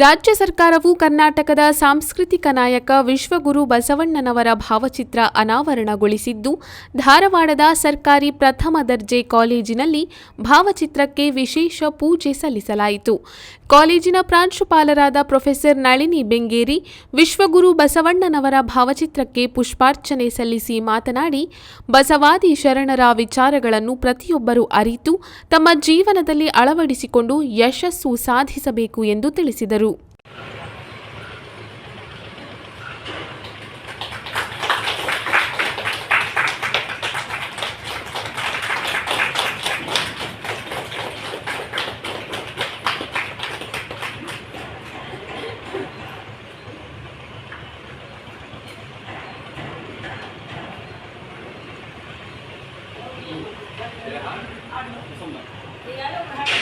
ರಾಜ್ಯ ಸರ್ಕಾರವು ಕರ್ನಾಟಕದ ಸಾಂಸ್ಕೃತಿಕ ನಾಯಕ ವಿಶ್ವಗುರು ಬಸವಣ್ಣನವರ ಭಾವಚಿತ್ರ ಅನಾವರಣಗೊಳಿಸಿದ್ದು, ಧಾರವಾಡದ ಸರ್ಕಾರಿ ಪ್ರಥಮ ದರ್ಜೆ ಕಾಲೇಜಿನಲ್ಲಿ ಭಾವಚಿತ್ರಕ್ಕೆ ವಿಶೇಷ ಪೂಜೆ ಸಲ್ಲಿಸಲಾಯಿತು. ಕಾಲೇಜಿನ ಪ್ರಾಂಶುಪಾಲರಾದ ಪ್ರೊಫೆಸರ್ ನಳಿನಿ ಬೆಂಗೇರಿ, ವಿಶ್ವಗುರು ಬಸವಣ್ಣನವರ ಭಾವಚಿತ್ರಕ್ಕೆ ಪುಷ್ಪಾರ್ಚನೆ ಸಲ್ಲಿಸಿ ಮಾತನಾಡಿ, ಬಸವಾದಿ ಶರಣರ ವಿಚಾರಗಳನ್ನು ಪ್ರತಿಯೊಬ್ಬರು ಅರಿತು, ತಮ್ಮ ಜೀವನದಲ್ಲಿ ಅಳವಡಿಸಿಕೊಂಡು ಯಶಸ್ಸು ಸಾಧಿಸಬೇಕು ಎಂದು ತಿಳಿಸಿದರು. Gracias.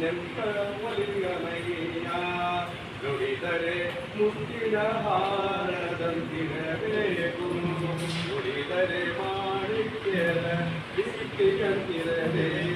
ನೆಂಪ ಒಲಿಗಮಯ್ಯ ನುಡಿದರೆ ಮುತ್ತಿನ ಹಾರದಂತಿರಬೇಕು ನುಡಿದರೆ ಮಾಣಿಕ್ಯದ ದೀಪ್ತಿಯಂತಿರಬೇಕು